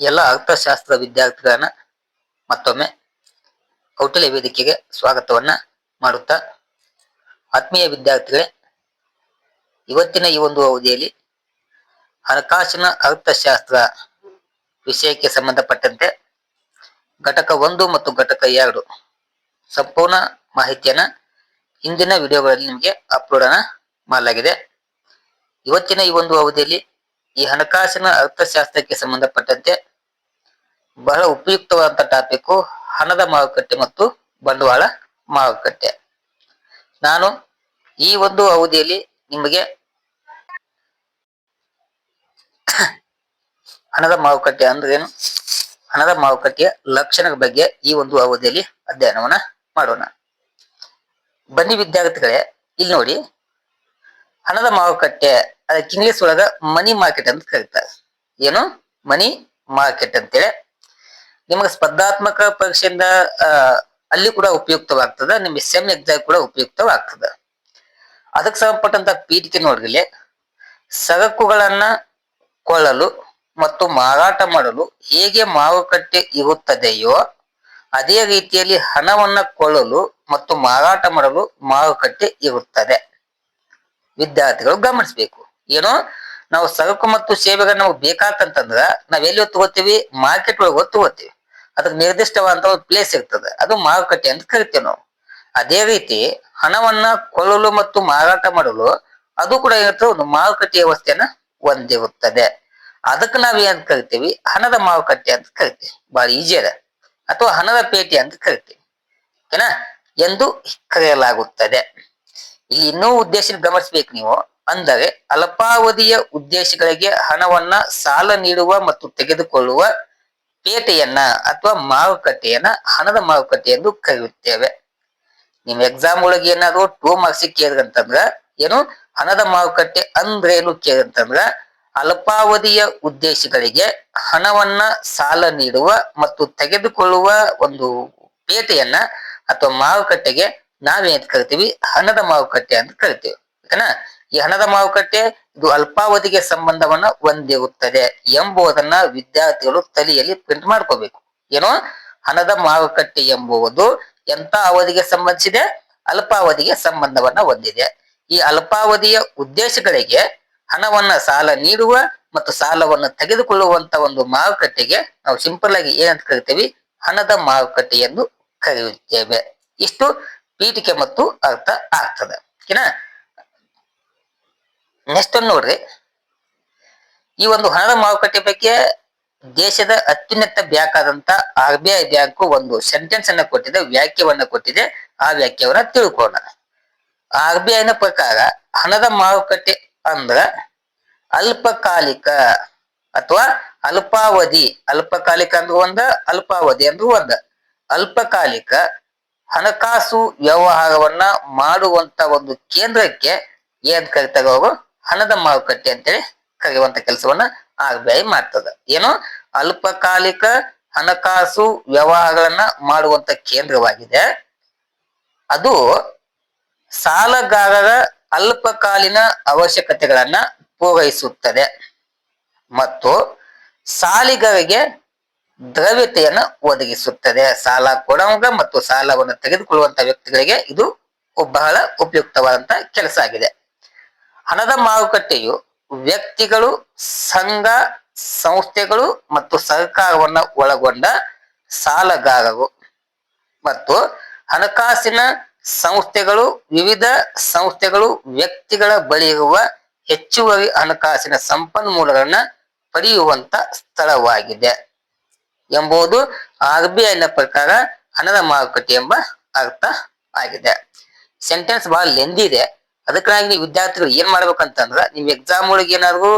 ಎಲ್ಲ ಅರ್ಥಶಾಸ್ತ್ರ ವಿದ್ಯಾರ್ಥಿಗಳನ್ನ ಮತ್ತೊಮ್ಮೆ ಕೌಟಲ್ಯ ವೇದಿಕೆಗೆ ಸ್ವಾಗತವನ್ನ ಮಾಡುತ್ತಾ ಆತ್ಮೀಯ ವಿದ್ಯಾರ್ಥಿಗಳೇ, ಇವತ್ತಿನ ಈ ಒಂದು ಅವಧಿಯಲ್ಲಿ ಹಣಕಾಸಿನ ಅರ್ಥಶಾಸ್ತ್ರ ವಿಷಯಕ್ಕೆ ಸಂಬಂಧಪಟ್ಟಂತೆ ಘಟಕ ಒಂದು ಮತ್ತು ಘಟಕ ಎರಡು ಸಂಪೂರ್ಣ ಮಾಹಿತಿಯನ್ನ ಹಿಂದಿನ ವಿಡಿಯೋಗಳಲ್ಲಿ ನಿಮಗೆ ಅಪ್ಲೋಡ್ ಅನ್ನ ಮಾಡಲಾಗಿದೆ. ಇವತ್ತಿನ ಈ ಒಂದು ಅವಧಿಯಲ್ಲಿ ಈ ಹಣಕಾಸಿನ ಅರ್ಥಶಾಸ್ತ್ರಕ್ಕೆ ಸಂಬಂಧಪಟ್ಟಂತೆ ಬಹಳ ಉಪಯುಕ್ತವಾದಂತಹ ಟಾಪಿಕ್ ಹಣದ ಮಾರುಕಟ್ಟೆ ಮತ್ತು ಬಂಡವಾಳ ಮಾರುಕಟ್ಟೆ. ನಾನು ಈ ಒಂದು ಅವಧಿಯಲ್ಲಿ ನಿಮಗೆ ಹಣದ ಮಾರುಕಟ್ಟೆ ಅಂದ್ರೆ ಏನು ಹಣದ ಮಾರುಕಟ್ಟೆಯ ಲಕ್ಷಣಗಳ ಬಗ್ಗೆ ಈ ಒಂದು ಅವಧಿಯಲ್ಲಿ ಅಧ್ಯಯನವನ್ನ ಮಾಡೋಣ. ಬನ್ನಿ ವಿದ್ಯಾರ್ಥಿಗಳೇ, ಇಲ್ಲಿ ನೋಡಿ. ಹಣದ ಮಾರುಕಟ್ಟೆ, ಅದಕ್ಕೆ ಇಂಗ್ಲಿಷ್ ಒಳಗ ಮನಿ ಮಾರ್ಕೆಟ್ ಅಂತ ಕರೀತಾರೆ. ಏನು? ಮನಿ ಮಾರ್ಕೆಟ್ ಅಂತೇಳಿ. ನಿಮಗೆ ಸ್ಪರ್ಧಾತ್ಮಕ ಪರೀಕ್ಷೆಯಿಂದ ಅಲ್ಲಿ ಕೂಡ ಉಪಯುಕ್ತವಾಗ್ತದ ನಿಮಗೆ ಸೆಮ್ ಎಕ್ಸಾಮ್ ಕೂಡ ಉಪಯುಕ್ತವಾಗ್ತದ. ಅದಕ್ಕೆ ಸಂಬಂಧಪಟ್ಟಂತ ಪೀಠಿಕೆ ನೋಡ್ರಿ. ಸರಕುಗಳನ್ನ ಕೊಳ್ಳಲು ಮತ್ತು ಮಾರಾಟ ಮಾಡಲು ಹೇಗೆ ಮಾರುಕಟ್ಟೆ ಇರುತ್ತದೆಯೋ, ಅದೇ ರೀತಿಯಲ್ಲಿ ಹಣವನ್ನ ಕೊಳ್ಳಲು ಮತ್ತು ಮಾರಾಟ ಮಾಡಲು ಮಾರುಕಟ್ಟೆ ಇರುತ್ತದೆ. ವಿದ್ಯಾರ್ಥಿಗಳು ಗಮನಿಸಬೇಕು. ಏನೋ ನಾವು ಸರಕು ಮತ್ತು ಸೇವೆಗಳು ನಮಗೆ ಬೇಕಾತಂತಂದ್ರ ನಾವ್ ಎಲ್ಲಿ ತಗೋತೀವಿ ಮಾರ್ಕೆಟ್ ಒಳಗೆ ತಗೋತೀವಿ ಅದಕ್ಕೆ ನಿರ್ದಿಷ್ಟವಾದಂತ ಒಂದು ಪ್ಲೇಸ್ ಇರ್ತದೆ. ಅದು ಮಾರುಕಟ್ಟೆ ಅಂತ ಕರಿತೇವೆ ನಾವು. ಅದೇ ರೀತಿ ಹಣವನ್ನ ಕೊಳ್ಳಲು ಮತ್ತು ಮಾರಾಟ ಮಾಡಲು ಅದು ಕೂಡ ಏನಿರ್ತದೆ ಒಂದು ಮಾರುಕಟ್ಟೆ ವ್ಯವಸ್ಥೆಯನ್ನ ಹೊಂದಿರುತ್ತದೆ. ಅದಕ್ಕೆ ನಾವ್ ಏನ್ ಕರಿತೀವಿ? ಹಣದ ಮಾರುಕಟ್ಟೆ ಅಂತ ಕರಿತೀವಿ. ಬಹಳ ಈಜಿ ಅದ. ಅಥವಾ ಹಣದ ಪೇಟೆ ಅಂತ ಕರಿತೀವಿ. ಓಕೆನಾ ಎಂದು ಕರೆಯಲಾಗುತ್ತದೆ. ಇಲ್ಲಿ ಇನ್ನೂ ಉದ್ದೇಶ ಗಮನಿಸಬೇಕು ನೀವು. ಅಂದರೆ ಅಲ್ಪಾವಧಿಯ ಉದ್ದೇಶಗಳಿಗೆ ಹಣವನ್ನ ಸಾಲ ನೀಡುವ ಮತ್ತು ತೆಗೆದುಕೊಳ್ಳುವ ಪೇಟೆಯನ್ನ ಅಥವಾ ಮಾರುಕಟ್ಟೆಯನ್ನ ಹಣದ ಮಾರುಕಟ್ಟೆ ಎಂದು ಕರೆಯುತ್ತೇವೆ. ನಿಮ್ ಎಕ್ಸಾಮ್ ಒಳಗೆ ಏನಾದ್ರು ಟೂ ಮಾರ್ಕ್ಸ್ ಕೇಳಿದ್ರಂತಂದ್ರ, ಏನು? ಹಣದ ಮಾರುಕಟ್ಟೆ ಅಂದ್ರೆ ಏನು ಕೇಳಿದ್ರಂತಂದ್ರ, ಅಲ್ಪಾವಧಿಯ ಉದ್ದೇಶಗಳಿಗೆ ಹಣವನ್ನ ಸಾಲ ನೀಡುವ ಮತ್ತು ತೆಗೆದುಕೊಳ್ಳುವ ಒಂದು ಪೇಟೆಯನ್ನ ಅಥವಾ ಮಾರುಕಟ್ಟೆಗೆ ನಾವೇನ್ ಕರಿತೀವಿ? ಹಣದ ಮಾರುಕಟ್ಟೆ ಅಂತ ಕರಿತೀವಿ. ಓಕೆನಾ? ಈ ಹಣದ ಮಾರುಕಟ್ಟೆ ಇದು ಅಲ್ಪಾವಧಿಗೆ ಸಂಬಂಧವನ್ನ ಹೊಂದಿರುತ್ತದೆ ಎಂಬುದನ್ನ ವಿದ್ಯಾರ್ಥಿಗಳು ತಲೆಯಲ್ಲಿ ಪ್ರಿಂಟ್ ಮಾಡ್ಕೋಬೇಕು. ಏನೋ? ಹಣದ ಮಾರುಕಟ್ಟೆ ಎಂಬುವುದು ಎಂತ ಅವಧಿಗೆ ಸಂಬಂಧಿಸಿದೆ? ಅಲ್ಪಾವಧಿಗೆ ಸಂಬಂಧವನ್ನ ಹೊಂದಿದೆ. ಈ ಅಲ್ಪಾವಧಿಯ ಉದ್ದೇಶಗಳಿಗೆ ಹಣವನ್ನ ಸಾಲ ನೀಡುವ ಮತ್ತು ಸಾಲವನ್ನು ತೆಗೆದುಕೊಳ್ಳುವಂತ ಒಂದು ಮಾರುಕಟ್ಟೆಗೆ ನಾವು ಸಿಂಪಲ್ ಆಗಿ ಏನಂತ ಕರಿತೀವಿ? ಹಣದ ಮಾರುಕಟ್ಟೆ ಎಂದು ಕರೆಯುತ್ತೇವೆ. ಇಷ್ಟು. ಪೀಠಿಕೆ ಮತ್ತು ಅರ್ಥ ಆಗ್ತದೆ. ಓಕೆನಾ ನೆಕ್ಸ್ಟ್ ನೋಡ್ರಿ. ಈ ಒಂದು ಹಣದ ಮಾರುಕಟ್ಟೆ ಬಗ್ಗೆ ದೇಶದ ಅತ್ಯುನ್ನತ ಬ್ಯಾಂಕ್ ಆದಂತ ಆರ್ ಬಿ ಐ ಬ್ಯಾಂಕ್ ಒಂದು ಸೆಂಟೆನ್ಸ್ ಅನ್ನ ಕೊಟ್ಟಿದೆ ವ್ಯಾಖ್ಯವನ್ನ ಕೊಟ್ಟಿದೆ. ಆ ವ್ಯಾಖ್ಯವನ್ನ ತಿಳ್ಕೋಣ ಆರ್ ಬಿ ಐನ ಪ್ರಕಾರ ಹಣದ ಮಾರುಕಟ್ಟೆ ಅಂದ್ರ ಅಲ್ಪಕಾಲಿಕ ಅಥವಾ ಅಲ್ಪಾವಧಿ. ಅಲ್ಪಕಾಲಿಕ ಅಂದ್ರೆ ಒಂದ, ಅಲ್ಪಾವಧಿ ಅಂದ್ರೆ ಒಂದ. ಅಲ್ಪಕಾಲಿಕ ಹಣಕಾಸು ವ್ಯವಹಾರವನ್ನ ಮಾಡುವಂತ ಒಂದು ಕೇಂದ್ರಕ್ಕೆ ಏನ್ ಕರಿತಾರ ಅವರು? ಹಣದ ಮಾರುಕಟ್ಟೆ ಅಂತೇಳಿ ಕರೆಯುವಂತ ಕೆಲಸವನ್ನ ಆರ್ ಬಿ ಐ ಮಾಡ್ತದ. ಏನು? ಅಲ್ಪಕಾಲಿಕ ಹಣಕಾಸು ವ್ಯವಹಾರಗಳನ್ನ ಮಾಡುವಂತ ಕೇಂದ್ರವಾಗಿದೆ. ಅದು ಸಾಲಗಾರರ ಅಲ್ಪಕಾಲೀನ ಅವಶ್ಯಕತೆಗಳನ್ನ ಪೂರೈಸುತ್ತದೆ. ಮತ್ತು ಸಾಲಿಗರಿಗೆ ದ್ರವ್ಯತೆಯನ್ನ ಒದಗಿಸುತ್ತದೆ. ಸಾಲ ಕೊಡುವಾಗ ಮತ್ತು ಸಾಲವನ್ನು ತೆಗೆದುಕೊಳ್ಳುವಂತ ವ್ಯಕ್ತಿಗಳಿಗೆ ಇದು ಬಹಳ ಉಪಯುಕ್ತವಾದಂತಹ ಕೆಲಸ ಆಗಿದೆ. ಹಣದ ಮಾರುಕಟ್ಟೆಯು ವ್ಯಕ್ತಿಗಳು, ಸಂಘ, ಸಂಸ್ಥೆಗಳು ಮತ್ತು ಸರ್ಕಾರವನ್ನ ಒಳಗೊಂಡ ಸಾಲಗಾರರು ಮತ್ತು ಹಣಕಾಸಿನ ಸಂಸ್ಥೆಗಳು, ವಿವಿಧ ಸಂಸ್ಥೆಗಳು ವ್ಯಕ್ತಿಗಳ ಬಳಿ ಇರುವ ಹೆಚ್ಚುವರಿ ಹಣಕಾಸಿನ ಸಂಪನ್ಮೂಲಗಳನ್ನ ಪಡೆಯುವಂತ ಸ್ಥಳವಾಗಿದೆ. ಎಂಬುದು ಆರ್ ಬಿ ಐನ ಪ್ರಕಾರ ಹಣದ ಮಾರುಕಟ್ಟೆ ಎಂಬ ಅರ್ಥ ಆಗಿದೆ. ಸೆಂಟೆನ್ಸ್ ಬಹಳ ಲೆಂದಿ ಇದೆ. ಅದಕ್ಕಾಗಿ ನೀವು ವಿದ್ಯಾರ್ಥಿಗಳು ಏನ್ ಮಾಡ್ಬೇಕಂತಂದ್ರ ನೀವು ಎಕ್ಸಾಮ್ ಒಳಗೆ ಏನಾದ್ರು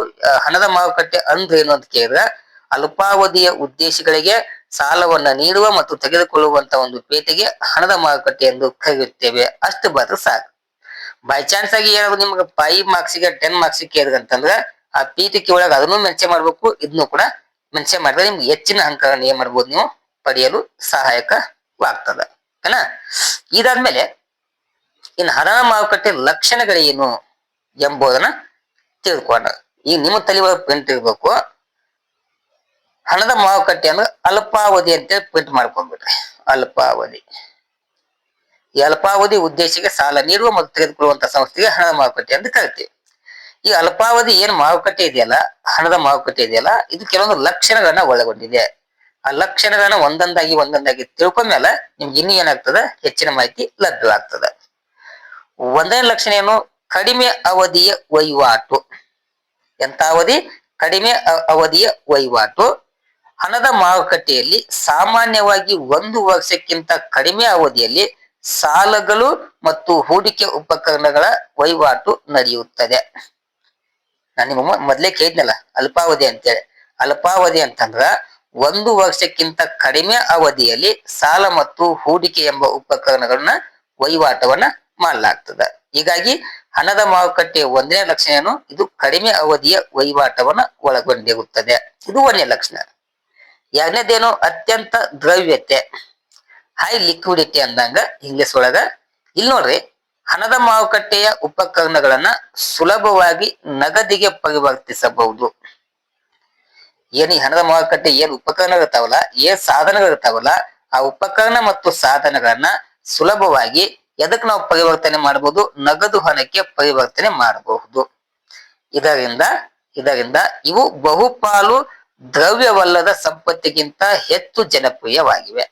ಹಣದ ಮಾರುಕಟ್ಟೆ ಅಂದ್ರೆ ಏನು ಅಂತ ಕೇಳಿದ್ರೆ ಅಲ್ಪಾವಧಿಯ ಉದ್ದೇಶಗಳಿಗೆ ಸಾಲವನ್ನ ನೀಡುವ ಮತ್ತು ತೆಗೆದುಕೊಳ್ಳುವಂತ ಒಂದು ಪೇಟೆಗೆ ಹಣದ ಮಾರುಕಟ್ಟೆ ಎಂದು ಕರೆಯುತ್ತೇವೆ. ಅಷ್ಟು ಬದ್ರೆ ಸಾಕು. ಬೈ ಚಾನ್ಸ್ ಆಗಿ ಏನಾದ್ರು ನಿಮ್ಗೆ ಫೈವ್ ಮಾರ್ಕ್ಸಿಗೆ ಟೆನ್ ಮಾರ್ಕ್ಸ್ ಕೇಳಿದ್ರಂತಂದ್ರ ಆ ಪೀಠಿಕೆ ಒಳಗೆ ಅದನ್ನು ಮೆನ್ಷನ್ ಮಾಡ್ಬೇಕು. ಇದನ್ನು ಕೂಡ ಮೆನ್ಷನ್ ಮಾಡಿದ್ರೆ ನಿಮ್ಗೆ ಹೆಚ್ಚಿನ ಅಂಕಗಳನ್ನ ಏನ್ ಮಾಡ್ಬೋದು ನೀವು ಪಡೆಯಲು ಸಹಾಯಕವಾಗ್ತದ. ಏನ ಇದಾದ್ಮೇಲೆ ಇನ್ನು ಹಣ ಮಾರುಕಟ್ಟೆ ಲಕ್ಷಣಗಳೇನು ಎಂಬುದನ್ನ ತಿಳ್ಕೊಂಡ. ಈಗ ನಿಮ್ಮ ತಲೆ ಪ್ರಿಂಟ್ ಇರ್ಬೇಕು. ಹಣದ ಮಾರುಕಟ್ಟೆ ಅಂದ್ರೆ ಅಲ್ಪಾವಧಿ ಅಂತೇಳಿ ಪ್ರಿಂಟ್ ಮಾಡ್ಕೊಂಡ್ಬಿಟ್ರಿ. ಅಲ್ಪಾವಧಿ. ಈ ಅಲ್ಪಾವಧಿ ಉದ್ದೇಶಕ್ಕೆ ಸಾಲ ನೀಡುವ ಮತ್ತು ತೆಗೆದುಕೊಳ್ಳುವಂತ ಸಂಸ್ಥೆಗೆ ಹಣದ ಮಾರುಕಟ್ಟೆ ಅಂತ ಕರಿತೀವಿ. ಈ ಅಲ್ಪಾವಧಿ ಏನ್ ಮಾರುಕಟ್ಟೆ ಇದೆಯಲ್ಲ, ಹಣದ ಮಾರುಕಟ್ಟೆ ಇದೆಯಲ್ಲ, ಇದು ಕೆಲವೊಂದು ಲಕ್ಷಣಗಳನ್ನ ಒಳಗೊಂಡಿದೆ. ಆ ಲಕ್ಷಣಗಳನ್ನ ಒಂದೊಂದಾಗಿ ಒಂದೊಂದಾಗಿ ತಿಳ್ಕೊಂಡ್ಮೇಲೆ ನಿಮ್ಗೆ ಇನ್ನು ಏನಾಗ್ತದೆ? ಹೆಚ್ಚಿನ ಮಾಹಿತಿ ಲಭ್ಯವಾಗ್ತದೆ. ಒಂದನೇ ಲಕ್ಷಣ ಏನು? ಕಡಿಮೆ ಅವಧಿಯ ವಹಿವಾಟು. ಎಂತ ಅವಧಿ? ಕಡಿಮೆ ಅವಧಿಯ ವಹಿವಾಟು. ಹಣದ ಮಾರುಕಟ್ಟೆಯಲ್ಲಿ ಸಾಮಾನ್ಯವಾಗಿ ಒಂದು ವರ್ಷಕ್ಕಿಂತ ಕಡಿಮೆ ಅವಧಿಯಲ್ಲಿ ಸಾಲಗಳು ಮತ್ತು ಹೂಡಿಕೆ ಉಪಕರಣಗಳ ವಹಿವಾಟು ನಡೆಯುತ್ತದೆ. ನಾನು ನಿಮ್ಮ ಮೊದ್ಲೇ ಕೇಳಿದ್ನಲ್ಲ, ಅಲ್ಪಾವಧಿ ಅಂತೇಳಿ. ಅಲ್ಪಾವಧಿ ಅಂತಂದ್ರ ಒಂದು ವರ್ಷಕ್ಕಿಂತ ಕಡಿಮೆ ಅವಧಿಯಲ್ಲಿ ಸಾಲ ಮತ್ತು ಹೂಡಿಕೆ ಎಂಬ ಉಪಕರಣಗಳನ್ನ ವಹಿವಾಟವನ್ನ ಮಾಡಲಾಗ್ತದ. ಹೀಗಾಗಿ ಹಣದ ಮಾರುಕಟ್ಟೆಯ ಒಂದನೇ ಲಕ್ಷಣ ಏನು? ಇದು ಕಡಿಮೆ ಅವಧಿಯ ವಹಿವಾಟವನ್ನ ಒಳಗೊಂಡಿರುತ್ತದೆ. ಇದು ಒಂದನೇ ಲಕ್ಷಣ. ಎರಡನೇದೇನು? ಅತ್ಯಂತ ದ್ರವ್ಯತೆ. ಹೈ ಲಿಕ್ವಿಡಿಟಿ ಅಂದಂಗ ಇಂಗ್ಲಿಷ್ ಒಳಗ. ಇಲ್ಲಿ ನೋಡ್ರಿ ಹಣದ ಮಾರುಕಟ್ಟೆಯ ಉಪಕರಣಗಳನ್ನ ಸುಲಭವಾಗಿ ನಗದಿಗೆ ಪರಿವರ್ತಿಸಬಹುದು. ಏನು ಹಣದ ಮಾರುಕಟ್ಟೆ ಏನ್ ಉಪಕರಣಗಳು ಇರ್ತಾವಲ್ಲ, ಏನ್ ಸಾಧನಗಳು ಇರ್ತಾವಲ್ಲ, ಆ ಉಪಕರಣ ಮತ್ತು ಸಾಧನಗಳನ್ನ ಸುಲಭವಾಗಿ ಎದಕ್ ನಾವು ಪರಿವರ್ತನೆ ಮಾಡಬಹುದು ನಗದು ಹಣಕ್ಕೆ ಪರಿವರ್ತನೆ ಮಾಡಬಹುದು. ಇದರಿಂದ ಇದರಿಂದ ಇವು ಬಹುಪಾಲು ದ್ರವ್ಯವಲ್ಲದ ಸಂಪತ್ತಿಗಿಂತ ಹೆಚ್ಚು ಜನಪ್ರಿಯವಾಗಿವೆ.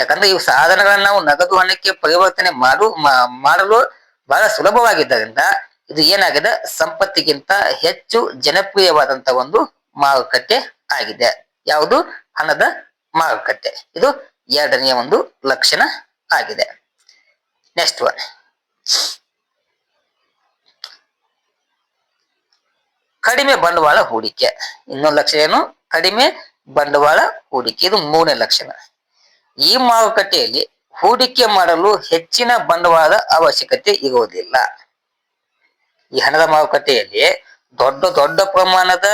ಯಾಕಂದ್ರೆ ಇವು ಸಾಧನಗಳನ್ನ ನಾವು ನಗದು ಹಣಕ್ಕೆ ಪರಿವರ್ತನೆ ಮಾಡು ಮಾಡಲು ಬಹಳ ಸುಲಭವಾಗಿದ್ದರಿಂದ ಇದು ಏನಾಗಿದೆ? ಸಂಪತ್ತಿಗಿಂತ ಹೆಚ್ಚು ಜನಪ್ರಿಯವಾದಂತ ಒಂದು ಮಾರುಕಟ್ಟೆ ಆಗಿದೆ. ಯಾವುದು? ಹಣದ ಮಾರುಕಟ್ಟೆ. ಇದು ಎರಡನೆಯ ಒಂದು ಲಕ್ಷಣ ಆಗಿದೆ. ನೆಕ್ಸ್ಟ್ ಒನ್ ಕಡಿಮೆ ಬಂಡವಾಳ ಹೂಡಿಕೆ. ಇನ್ನೊಂದು ಲಕ್ಷಣ ಏನು? ಕಡಿಮೆ ಬಂಡವಾಳ ಹೂಡಿಕೆ. ಇದು ಮೂರನೇ ಲಕ್ಷಣ. ಈ ಮಾರುಕಟ್ಟೆಯಲ್ಲಿ ಹೂಡಿಕೆ ಮಾಡಲು ಹೆಚ್ಚಿನ ಬಂಡವಾಳದ ಅವಶ್ಯಕತೆ ಇರುವುದಿಲ್ಲ. ಈ ಹಣದ ಮಾರುಕಟ್ಟೆಯಲ್ಲಿ ದೊಡ್ಡ ದೊಡ್ಡ ಪ್ರಮಾಣದ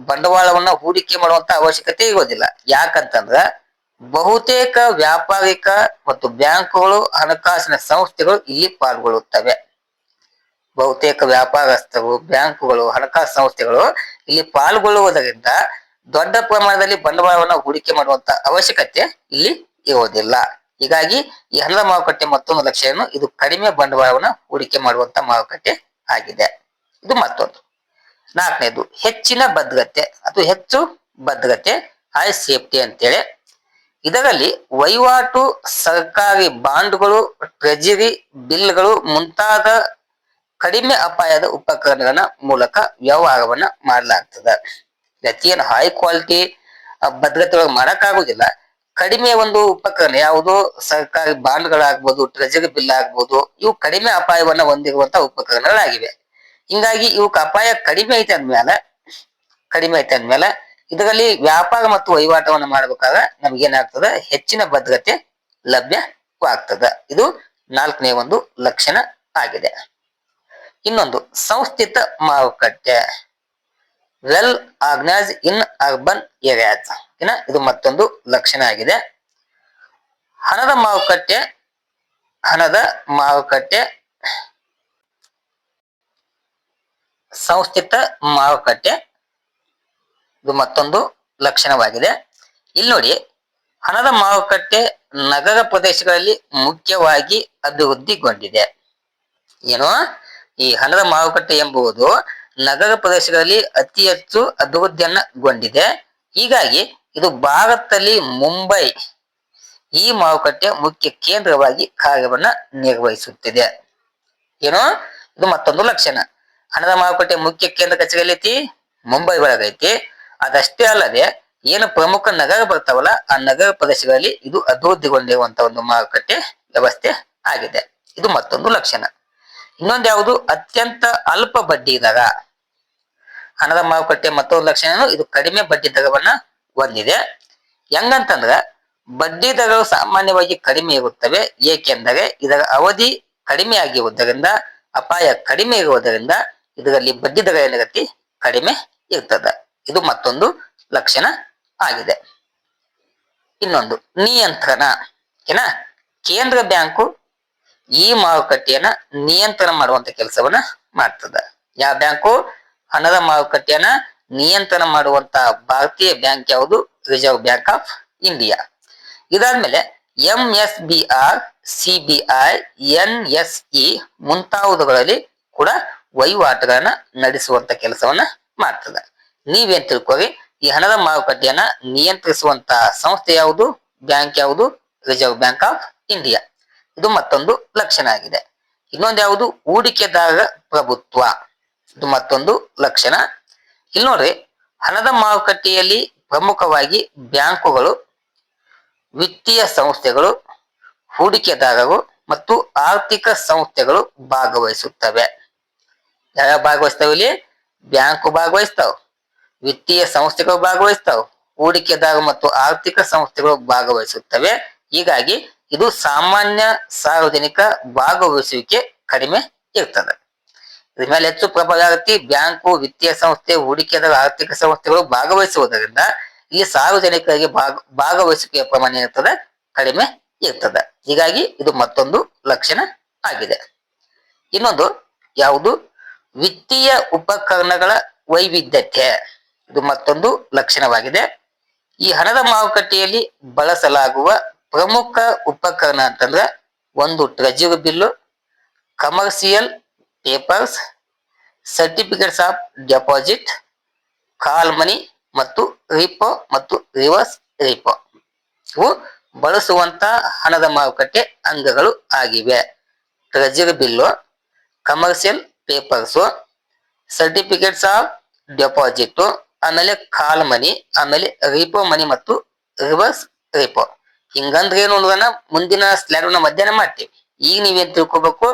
ಬಂಡವಾಳವನ್ನ ಹೂಡಿಕೆ ಮಾಡುವಂತ ಅವಶ್ಯಕತೆ ಇರುವುದಿಲ್ಲ. ಯಾಕಂತಂದ್ರ ಬಹುತೇಕ ವ್ಯಾಪಾರಿಕ ಮತ್ತು ಬ್ಯಾಂಕುಗಳು ಹಣಕಾಸಿನ ಸಂಸ್ಥೆಗಳು ಇಲ್ಲಿ ಪಾಲ್ಗೊಳ್ಳುತ್ತವೆ. ಬಹುತೇಕ ವ್ಯಾಪಾರಸ್ಥರು, ಬ್ಯಾಂಕುಗಳು, ಹಣಕಾಸು ಸಂಸ್ಥೆಗಳು ಇಲ್ಲಿ ಪಾಲ್ಗೊಳ್ಳುವುದರಿಂದ ದೊಡ್ಡ ಪ್ರಮಾಣದಲ್ಲಿ ಬಂಡವಾಳವನ್ನು ಹೂಡಿಕೆ ಮಾಡುವಂತ ಅವಶ್ಯಕತೆ ಇಲ್ಲಿ ಇರುವುದಿಲ್ಲ. ಹೀಗಾಗಿ ಈ ಹಣದ ಮಾರುಕಟ್ಟೆ ಮತ್ತೊಂದು ಲಕ್ಷಣ ಇದು ಕಡಿಮೆ ಬಂಡವಾಳವನ್ನು ಹೂಡಿಕೆ ಮಾಡುವಂತ ಮಾರುಕಟ್ಟೆ ಆಗಿದೆ. ಇದು ಮತ್ತೊಂದು. ನಾಲ್ಕನೇದು, ಹೆಚ್ಚಿನ ಭದ್ರತೆ. ಅದು ಹೆಚ್ಚು ಭದ್ರತೆ ಹೈ ಸೇಫ್ಟಿ ಅಂತೇಳಿ. ಇದರಲ್ಲಿ ವಹಿವಾಟು, ಸರ್ಕಾರಿ ಬಾಂಡ್ಗಳು ಟ್ರೆಜರಿ ಬಿಲ್ಗಳು ಮುಂತಾದ ಕಡಿಮೆ ಅಪಾಯದ ಉಪಕರಣಗಳ ಮೂಲಕ ವ್ಯವಹಾರವನ್ನ ಮಾಡಲಾಗ್ತದೆ. ಅತಿಯನ್ನು ಹೈ ಕ್ವಾಲಿಟಿ ಭದ್ರತೆ ಒಳಗೆ ಮಾಡಕ್ಕಾಗುದಿಲ್ಲ ಕಡಿಮೆ ಒಂದು ಉಪಕರಣ, ಯಾವುದು ಸರ್ಕಾರಿ ಬಾಂಡ್ಗಳಾಗ್ಬೋದು ಟ್ರೆಜರಿ ಬಿಲ್ ಆಗ್ಬೋದು, ಇವು ಕಡಿಮೆ ಅಪಾಯವನ್ನ ಹೊಂದಿರುವಂತ ಉಪಕರಣಗಳಾಗಿವೆ. ಹಿಂಗಾಗಿ ಇವಕ್ಕೆ ಅಪಾಯ ಕಡಿಮೆ ಐತೆ ಅಂದ್ಮೇಲೆ ಕಡಿಮೆ ಐತೆ ಅಂದ್ಮೇಲೆ ಇದರಲ್ಲಿ ವ್ಯಾಪಾರ ಮತ್ತು ವಹಿವಾಟವನ್ನು ಮಾಡಬೇಕಾದ್ರೆ ನಮ್ಗೆ ಏನಾಗ್ತದೆ ಹೆಚ್ಚಿನ ಭದ್ರತೆ ಲಭ್ಯವಾಗ್ತದೆ. ಇದು ನಾಲ್ಕನೇ ಒಂದು ಲಕ್ಷಣ ಆಗಿದೆ. ಇನ್ನೊಂದು, ಸಂಸ್ಥಿತ ಮಾರುಕಟ್ಟೆ. Well organise in urban areas ಏನ ಇದು ಮತ್ತೊಂದು ಲಕ್ಷಣ ಆಗಿದೆ. ಹಣದ ಮಾರುಕಟ್ಟೆ ಹಣದ ಮಾರುಕಟ್ಟೆ, ಸಂಸ್ಥಿತ ಮಾರುಕಟ್ಟೆ, ಇದು ಮತ್ತೊಂದು ಲಕ್ಷಣವಾಗಿದೆ. ಇಲ್ಲಿ ನೋಡಿ, ಹಣದ ಮಾರುಕಟ್ಟೆ ನಗರ ಪ್ರದೇಶಗಳಲ್ಲಿ ಮುಖ್ಯವಾಗಿ ಅಭಿವೃದ್ಧಿಗೊಂಡಿದೆ. ಏನು? ಈ ಹಣದ ಮಾರುಕಟ್ಟೆ ಎಂಬುದು ನಗರ ಪ್ರದೇಶಗಳಲ್ಲಿ ಅತಿ ಹೆಚ್ಚು ಅಭಿವೃದ್ಧಿಯನ್ನಗೊಂಡಿದೆ ಹೀಗಾಗಿ ಇದು ಭಾರತದಲ್ಲಿ ಮುಂಬೈ ಈ ಮಾರುಕಟ್ಟೆ ಮುಖ್ಯ ಕೇಂದ್ರವಾಗಿ ಕಾರ್ಯವನ್ನ ನಿರ್ವಹಿಸುತ್ತಿದೆ. ಏನು? ಇದು ಮತ್ತೊಂದು ಲಕ್ಷಣ. ಹಣದ ಮಾರುಕಟ್ಟೆ ಮುಖ್ಯ ಕೇಂದ್ರ ಕಚೇರಿಯಲ್ಲಿ ಐತಿ? ಮುಂಬೈ ಒಳಗೈತಿ ಅದಷ್ಟೇ ಅಲ್ಲದೆ ಏನು ಪ್ರಮುಖ ನಗರ ಬರ್ತಾವಲ್ಲ, ಆ ನಗರ ಪ್ರದೇಶಗಳಲ್ಲಿ ಇದು ಅಭಿವೃದ್ಧಿಗೊಂಡಿರುವಂತಹ ಒಂದು ಮಾರುಕಟ್ಟೆ ವ್ಯವಸ್ಥೆ ಆಗಿದೆ. ಇದು ಮತ್ತೊಂದು ಲಕ್ಷಣ. ಇನ್ನೊಂದು ಯಾವುದು? ಅತ್ಯಂತ ಅಲ್ಪ ಬಡ್ಡಿ ದರ. ಹಣದ ಮಾರುಕಟ್ಟೆ ಮತ್ತೊಂದು ಲಕ್ಷಣ? ಇದು ಕಡಿಮೆ ಬಡ್ಡಿ ದರವನ್ನ ಹೊಂದಿದೆ ಹೆಂಗಂತಂದ್ರ ಬಡ್ಡಿ ದರಗಳು ಸಾಮಾನ್ಯವಾಗಿ ಕಡಿಮೆ ಇರುತ್ತವೆ. ಏಕೆಂದರೆ ಇದರ ಅವಧಿ ಕಡಿಮೆ ಆಗಿರುವುದರಿಂದ, ಅಪಾಯ ಕಡಿಮೆ ಇರುವುದರಿಂದ ಇದರಲ್ಲಿ ಬಡ್ಡಿ ದರ ಕಡಿಮೆ ಇರ್ತದೆ. ಇದು ಮತ್ತೊಂದು ಲಕ್ಷಣ ಆಗಿದೆ. ಇನ್ನೊಂದು, ನಿಯಂತ್ರಣ. ಏನ? ಕೇಂದ್ರ ಬ್ಯಾಂಕು ಈ ಮಾರುಕಟ್ಟೆಯನ್ನ ನಿಯಂತ್ರಣ ಮಾಡುವಂತ ಕೆಲಸವನ್ನ ಮಾಡ್ತದ. ಯಾವ ಬ್ಯಾಂಕು? ಹಣದ ಮಾರುಕಟ್ಟೆಯನ್ನ ನಿಯಂತ್ರಣ ಮಾಡುವಂತ ಭಾರತೀಯ ಬ್ಯಾಂಕ್ ಯಾವುದು? ರಿಸರ್ವ್ ಬ್ಯಾಂಕ್ ಆಫ್ ಇಂಡಿಯಾ ಇದಾದ್ಮೇಲೆ M S B R C N S E ಮುಂತಾದವುಗಳಲ್ಲಿ ಕೂಡ ವಹಿವಾಟುಗಳನ್ನ ನಡೆಸುವಂತ ಕೆಲಸವನ್ನ ಮಾಡ್ತದೆ. ನೀವೇನ್ ತಿಳ್ಕೊರಿ ಈ ಹಣದ ಮಾರುಕಟ್ಟೆಯನ್ನ ನಿಯಂತ್ರಿಸುವಂತ ಸಂಸ್ಥೆ ಯಾವುದು? ಬ್ಯಾಂಕ್ ಯಾವುದು? ರಿಸರ್ವ್ ಬ್ಯಾಂಕ್ ಆಫ್ ಇಂಡಿಯಾ ಇದು ಮತ್ತೊಂದು ಲಕ್ಷಣ ಆಗಿದೆ. ಇನ್ನೊಂದು ಯಾವುದು? ಹೂಡಿಕೆದಾರರ ಪ್ರಭುತ್ವ. ಇದು ಮತ್ತೊಂದು ಲಕ್ಷಣ. ಇಲ್ಲಿ ನೋಡ್ರಿ, ಹಣದ ಮಾರುಕಟ್ಟೆಯಲ್ಲಿ ಪ್ರಮುಖವಾಗಿ ಬ್ಯಾಂಕುಗಳು, ವಿತ್ತೀಯ ಸಂಸ್ಥೆಗಳು, ಹೂಡಿಕೆದಾರರು ಮತ್ತು ಆರ್ಥಿಕ ಸಂಸ್ಥೆಗಳು ಭಾಗವಹಿಸುತ್ತವೆ. ಯಾವ ಭಾಗವಹಿಸ್ತಾವ ಇಲ್ಲಿ? ಬ್ಯಾಂಕು ಭಾಗವಹಿಸ್ತಾವ, ವಿತ್ತೀಯ ಸಂಸ್ಥೆಗಳು ಭಾಗವಹಿಸ್ತಾವ ಹೂಡಿಕೆದಾರ ಮತ್ತು ಆರ್ಥಿಕ ಸಂಸ್ಥೆಗಳು ಭಾಗವಹಿಸುತ್ತವೆ. ಹೀಗಾಗಿ ಇದು ಸಾಮಾನ್ಯ ಸಾರ್ವಜನಿಕ ಭಾಗವಹಿಸುವಿಕೆ ಕಡಿಮೆ ಇರ್ತದೆ. ಇದ್ರ ಮೇಲೆ ಹೆಚ್ಚು ಪ್ರಭಾವ ಆಗತ್ತಿ. ಬ್ಯಾಂಕು, ವಿತ್ತೀಯ ಸಂಸ್ಥೆ, ಹೂಡಿಕೆದಾರ ಆರ್ಥಿಕ ಸಂಸ್ಥೆಗಳು ಭಾಗವಹಿಸುವುದರಿಂದ ಈ ಸಾರ್ವಜನಿಕರಿಗೆ ಭಾಗ, ಭಾಗವಹಿಸುವಿಕೆಯ ಪ್ರಮಾಣ ಇರ್ತದೆ ಕಡಿಮೆ ಇರ್ತದೆ. ಹೀಗಾಗಿ ಇದು ಮತ್ತೊಂದು ಲಕ್ಷಣ ಆಗಿದೆ. ಇನ್ನೊಂದು ಯಾವುದು? ವಿತ್ತೀಯ ಉಪಕರಣಗಳ ವೈವಿಧ್ಯತೆ. ಇದು ಮತ್ತೊಂದು ಲಕ್ಷಣವಾಗಿದೆ. ಈ ಹಣದ ಮಾರುಕಟ್ಟೆಯಲ್ಲಿ ಬಳಸಲಾಗುವ ಪ್ರಮುಖ ಉಪಕರಣ ಅಂತಂದ್ರೆ ಒಂದು treasury bill, commercial papers certificates of deposit call money ಮತ್ತು ರಿಪೋ ಮತ್ತು ರಿವರ್ಸ್ ರಿಪೋ ಇವು ಬಳಸುವಂತ ಹಣದ ಮಾರುಕಟ್ಟೆ ಅಂಗಗಳು ಆಗಿವೆ. Treasury bill commercial papers certificates of deposit ಆಮೇಲೆ ಕಾಲ್ ಮನಿ ಆಮೇಲೆ ರಿಪೋ ಮನಿ ಮತ್ತು ರಿವರ್ಸ್ ರಿಪೋ ಹಿಂಗಂದ್ರೆ ಏನು ಅನ್ನೋದನ್ನ ಮುಂದಿನ ಸ್ಲೈಡ್ ಮಧ್ಯಾಹ್ನ ಮಾಡ್ತೀವಿ. ಈಗ ನೀವೇನ್ ತಿಳ್ಕೊಬೇಕು?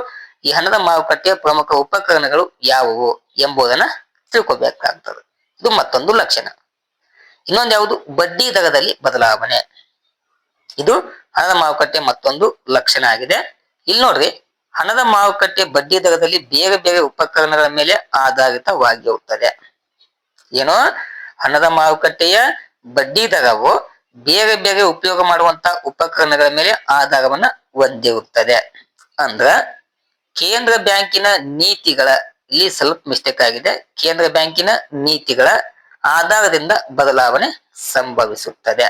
ಈ ಹಣದ ಮಾರುಕಟ್ಟೆಯ ಪ್ರಮುಖ ಉಪಕರಣಗಳು ಯಾವುವು ಎಂಬುದನ್ನ ತಿಳ್ಕೊಬೇಕಾಗ್ತದೆ. ಇದು ಮತ್ತೊಂದು ಲಕ್ಷಣ. ಇನ್ನೊಂದು ಯಾವುದು? ಬಡ್ಡಿ ದರದಲ್ಲಿ ಬದಲಾವಣೆ. ಇದು ಹಣದ ಮಾರುಕಟ್ಟೆ ಮತ್ತೊಂದು ಲಕ್ಷಣ ಆಗಿದೆ. ಇಲ್ಲಿ ನೋಡ್ರಿ, ಹಣದ ಮಾರುಕಟ್ಟೆ ಬಡ್ಡಿ ದರದಲ್ಲಿ ಬೇರೆ ಬೇರೆ ಉಪಕರಣಗಳ ಮೇಲೆ ಆಧಾರಿತವಾಗಿರುತ್ತದೆ. ಏನೋ? ಹಣದ ಮಾರುಕಟ್ಟೆಯ ಬಡ್ಡಿ ದರವು ಬೇರೆ ಬೇರೆ ಉಪಯೋಗ ಮಾಡುವಂತ ಉಪಕರಣಗಳ ಮೇಲೆ ಆಧಾರವನ್ನ ಹೊಂದಿರುತ್ತದೆ. ಅಂದ್ರ ಕೇಂದ್ರ ಬ್ಯಾಂಕಿನ ನೀತಿಗಳ, ಇಲ್ಲಿ ಸ್ವಲ್ಪ ಮಿಸ್ಟೇಕ್ ಆಗಿದೆ. ಕೇಂದ್ರ ಬ್ಯಾಂಕಿನ ನೀತಿಗಳ ಆಧಾರದಿಂದ ಬದಲಾವಣೆ ಸಂಭವಿಸುತ್ತದೆ.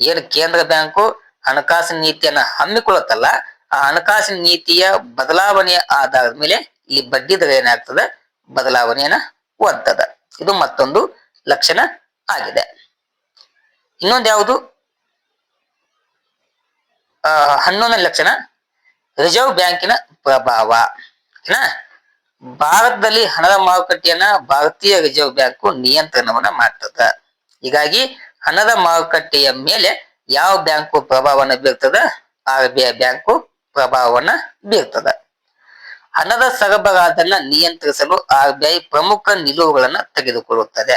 ಏನು ಕೇಂದ್ರ ಬ್ಯಾಂಕು ಹಣಕಾಸಿನ ನೀತಿಯನ್ನ ಹಮ್ಮಿಕೊಳ್ಳುತ್ತಲ್ಲ, ಆ ಹಣಕಾಸಿನ ನೀತಿಯ ಬದಲಾವಣೆಯ ಆಧಾರದ ಮೇಲೆ ಇಲ್ಲಿ ಬಡ್ಡಿ ದರ ಏನಾಗ್ತದೆ? ಬದಲಾವಣೆಯನ್ನ ಹೊಂದದ ಇದು ಮತ್ತೊಂದು ಲಕ್ಷಣ ಆಗಿದೆ. ಇನ್ನೊಂದು ಯಾವುದು? ಹನ್ನೊಂದನೇ ಲಕ್ಷಣ. ರಿಸರ್ವ್ ಬ್ಯಾಂಕಿನ ಪ್ರಭಾವ. ಭಾರತದಲ್ಲಿ ಹಣದ ಮಾರುಕಟ್ಟೆಯನ್ನ ಭಾರತೀಯ ರಿಸರ್ವ್ ಬ್ಯಾಂಕು ನಿಯಂತ್ರಣವನ್ನ ಮಾಡ್ತದ. ಹೀಗಾಗಿ ಹಣದ ಮಾರುಕಟ್ಟೆಯ ಮೇಲೆ ಯಾವ ಬ್ಯಾಂಕು ಪ್ರಭಾವವನ್ನು ಬೀರ್ತದ? ಆರ್ ಬಿ ಐ ಬ್ಯಾಂಕು ಪ್ರಭಾವವನ್ನ ಬೀರ್ತದ. ಹಣದ ಸರಬರಾಜನ್ನ ನಿಯಂತ್ರಿಸಲು ಆರ್ ಬಿ ಐ ಪ್ರಮುಖ ನಿಲುವುಗಳನ್ನ ತೆಗೆದುಕೊಳ್ಳುತ್ತದೆ.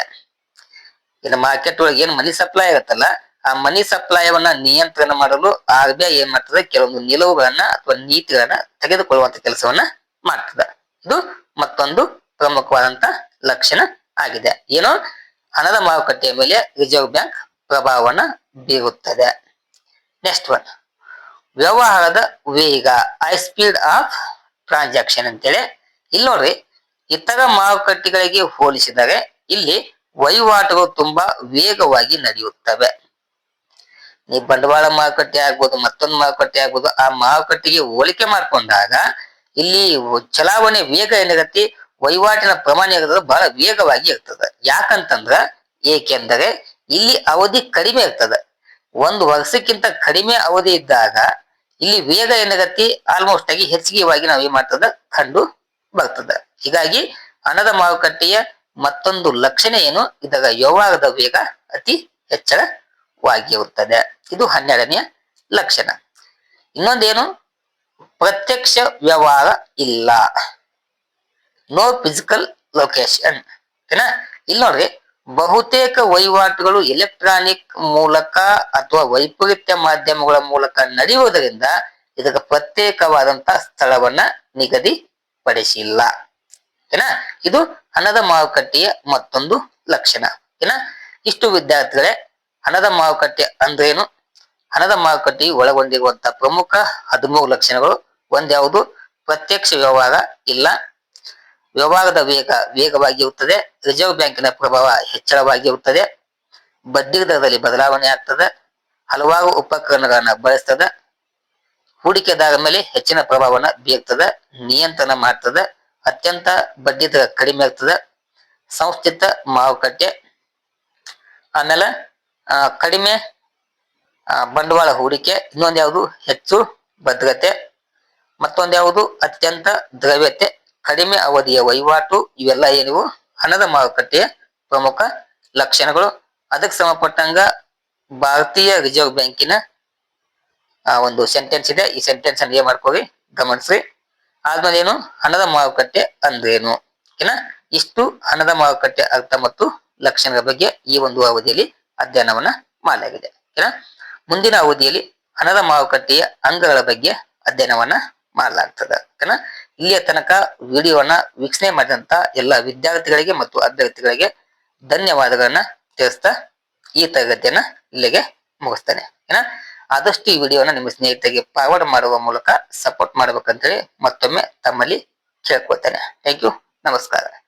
ಇನ್ನು ಮಾರ್ಕೆಟ್ ಒಳಗೆ ಏನ್ ಮನಿ ಸಪ್ಲೈ ಇರುತ್ತಲ್ಲ ಆ ಮನಿ ಸಪ್ಲೈವನ್ನ ನಿಯಂತ್ರಣ ಮಾಡಲು ಆರ್ ಬಿ ಐ ಏನ್ ಮಾಡ್ತದೆ? ಕೆಲವೊಂದು ನಿಲುವುಗಳನ್ನ ಅಥವಾ ನೀತಿಗಳನ್ನ ತೆಗೆದುಕೊಳ್ಳುವಂತ ಕೆಲಸವನ್ನ ಮಾಡ್ತದೆ. ಇದು ಮತ್ತೊಂದು ಪ್ರಮುಖವಾದಂತ ಲಕ್ಷಣ ಆಗಿದೆ. ಏನು? ಹಣದ ಮಾರುಕಟ್ಟೆಯ ಮೇಲೆ ರಿಸರ್ವ್ ಬ್ಯಾಂಕ್ ಪ್ರಭಾವವನ್ನ ಬೀರುತ್ತದೆ. ನೆಕ್ಸ್ಟ್ ಒನ್ ವ್ಯವಹಾರದ ವೇಗ ಐ ಸ್ಪೀಡ್ ಆಫ್ ಟ್ರಾನ್ಸಾಕ್ಷನ್ ಅಂತೇಳಿ. ಇಲ್ಲಿ ನೋಡ್ರಿ, ಇತರ ಮಾರುಕಟ್ಟೆಗಳಿಗೆ ಹೋಲಿಸಿದರೆ ಇಲ್ಲಿ ವಹಿವಾಟುಗಳು ತುಂಬಾ ವೇಗವಾಗಿ ನಡೆಯುತ್ತವೆ. ನೀವು ಬಂಡವಾಳ ಮಾರುಕಟ್ಟೆ ಆಗ್ಬೋದು, ಮತ್ತೊಂದು ಮಾರುಕಟ್ಟೆ ಆಗ್ಬೋದು, ಆ ಮಾರುಕಟ್ಟೆಗೆ ಹೋಲಿಕೆ ಮಾಡ್ಕೊಂಡಾಗ ಇಲ್ಲಿ ಚಲಾವಣೆ ವೇಗ ಏನಾಗತ್ತೆ? ವಹಿವಾಟಿನ ಪ್ರಮಾಣ ಇರೋದು ಬಹಳ ವೇಗವಾಗಿ ಇರ್ತದೆ. ಯಾಕಂತಂದ್ರ, ಏಕೆಂದರೆ ಇಲ್ಲಿ ಅವಧಿ ಕಡಿಮೆ ಇರ್ತದೆ. ಒಂದು ವರ್ಷಕ್ಕಿಂತ ಕಡಿಮೆ ಅವಧಿ ಇದ್ದಾಗ ಇಲ್ಲಿ ವೇಗ ಏನಾಗತ್ತಿ? ಆಲ್ಮೋಸ್ಟ್ ಆಗಿ ಹೆಚ್ಚಿಗೆವಾಗಿ ನಾವು ಏನ್ ಮಾಡ್ತದ? ಕಂಡು ಬರ್ತದೆ. ಹೀಗಾಗಿ ಹಣದ ಮಾರುಕಟ್ಟೆಯ ಮತ್ತೊಂದು ಲಕ್ಷಣ ಏನು? ಇದಾಗ ವ್ಯವಹಾರದ ವೇಗ ಅತಿ ಹೆಚ್ಚಳವಾಗಿರುತ್ತದೆ ಇದು ಹನ್ನೆರಡನೆಯ ಲಕ್ಷಣ. ಇನ್ನೊಂದೇನು? ಪ್ರತ್ಯಕ್ಷ ವ್ಯವಹಾರ ಇಲ್ಲ. ನೋ ಫಿಸಿಕಲ್ ಲೊಕೇಶನ್ ಓಕೆನಾ ಇಲ್ಲಿ ನೋಡ್ರಿ, ಬಹುತೇಕ ವಹಿವಾಟುಗಳು ಎಲೆಕ್ಟ್ರಾನಿಕ್ ಮೂಲಕ ಅಥವಾ ವೈಪರೀತ್ಯ ಮಾಧ್ಯಮಗಳ ಮೂಲಕ ನಡೆಯುವುದರಿಂದ ಇದಕ್ಕೆ ಪ್ರತ್ಯೇಕವಾದಂತಹ ಸ್ಥಳವನ್ನ ನಿಗದಿ ಪಡಿಸಿಲ್ಲ ಓಕೆನಾ ಇದು ಹಣದ ಮಾರುಕಟ್ಟೆಯ ಮತ್ತೊಂದು ಲಕ್ಷಣ. ಓಕೆನಾ ಇಷ್ಟು ವಿದ್ಯಾರ್ಥಿಗಳೇ ಹಣದ ಮಾರುಕಟ್ಟೆ ಅಂದ್ರೇನು? ಹಣದ ಮಾರುಕಟ್ಟೆಯು ಒಳಗೊಂಡಿರುವಂತಹ ಪ್ರಮುಖ ಹದಿಮೂರು ಲಕ್ಷಣಗಳು. ಒಂದ್ಯಾವುದು? ಪ್ರತ್ಯಕ್ಷ ವ್ಯವಹಾರ ಇಲ್ಲ. ವ್ಯವಹಾರದ ವೇಗ ವೇಗವಾಗಿರುತ್ತದೆ. ರಿಸರ್ವ್ ಬ್ಯಾಂಕಿನ ಪ್ರಭಾವ ಹೆಚ್ಚಳವಾಗಿರುತ್ತದೆ. ಬಡ್ಡಿ ದರದಲ್ಲಿ ಬದಲಾವಣೆ ಆಗ್ತದೆ. ಹಲವಾರು ಉಪಕರಣಗಳನ್ನ ಬಳಸ್ತದೆ. ಹೂಡಿಕೆದಾರರ ಮೇಲೆ ಹೆಚ್ಚಿನ ಪ್ರಭಾವವನ್ನು ಬೀರ್ತದೆ. ನಿಯಂತ್ರಣ ಮಾಡ್ತದೆ. ಅತ್ಯಂತ ಬಡ್ಡಿ ದರ ಕಡಿಮೆ ಆಗ್ತದೆ. ಸಂಸ್ಥಿತ ಮಾರುಕಟ್ಟೆ. ಆಮೇಲೆ ಕಡಿಮೆ ಬಂಡವಾಳ ಹೂಡಿಕೆ, ಇನ್ನೊಂದು ಯಾವುದು ಹೆಚ್ಚು ಭದ್ರತೆ, ಮತ್ತೊಂದು ಯಾವುದು ಅತ್ಯಂತ ದ್ರವ್ಯತೆ, ಕಡಿಮೆ ಅವಧಿಯ ವಹಿವಾಟು, ಇವೆಲ್ಲ ಏನಿವು? ಹಣದ ಮಾರುಕಟ್ಟೆಯ ಪ್ರಮುಖ ಲಕ್ಷಣಗಳು. ಅದಕ್ಕೆ ಸಂಬಂಧಪಟ್ಟಂಗ ಭಾರತೀಯ ರಿಸರ್ವ್ ಬ್ಯಾಂಕಿನ ಒಂದು ಸೆಂಟೆನ್ಸ್ ಇದೆ. ಈ ಸೆಂಟೆನ್ಸ್ ಅನ್ನು ಏನ್ ಮಾಡ್ಕೋರಿ ಗಮನಿಸ್ರಿ. ಆದ್ಮೇಲೆ ಏನು? ಹಣದ ಮಾರುಕಟ್ಟೆ ಅಂದ್ರೇನು? ಓಕೆನಾ? ಇಷ್ಟು ಹಣದ ಮಾರುಕಟ್ಟೆ ಅರ್ಥ ಮತ್ತು ಲಕ್ಷಣಗಳ ಬಗ್ಗೆ ಈ ಒಂದು ಅವಧಿಯಲ್ಲಿ ಅಧ್ಯಯನವನ್ನ ಮಾಡಲಾಗಿದೆ. ಮುಂದಿನ ಅವಧಿಯಲ್ಲಿ ಹಣದ ಮಾರುಕಟ್ಟೆಯ ಅಂಗಗಳ ಬಗ್ಗೆ ಅಧ್ಯಯನವನ್ನ ಮಾಡಲಾಗ್ತದೆ. ಓಕೆನಾ? ಇಲ್ಲಿಯ ತನಕ ವಿಡಿಯೋನ ವೀಕ್ಷಣೆ ಮಾಡಿದಂತ ಎಲ್ಲ ವಿದ್ಯಾರ್ಥಿಗಳಿಗೆ ಮತ್ತು ಅಭ್ಯರ್ಥಿಗಳಿಗೆ ಧನ್ಯವಾದಗಳನ್ನ ತಿಳಿಸ್ತಾ ಈ ತರಗತಿಯನ್ನ ಇಲ್ಲಿಗೆ ಮುಗಿಸ್ತೇನೆ. ಓಕೆನಾ? ಆದಷ್ಟು ಈ ವಿಡಿಯೋನ ನಿಮ್ಮ ಸ್ನೇಹಿತರಿಗೆ ಫಾರ್ವರ್ಡ್ ಮಾಡುವ ಮೂಲಕ ಸಪೋರ್ಟ್ ಮಾಡ್ಬೇಕಂತೇಳಿ ಮತ್ತೊಮ್ಮೆ ತಮ್ಮಲ್ಲಿ ಕೇಳ್ಕೊಳ್ತೇನೆ. ಥ್ಯಾಂಕ್ ಯು ನಮಸ್ಕಾರ.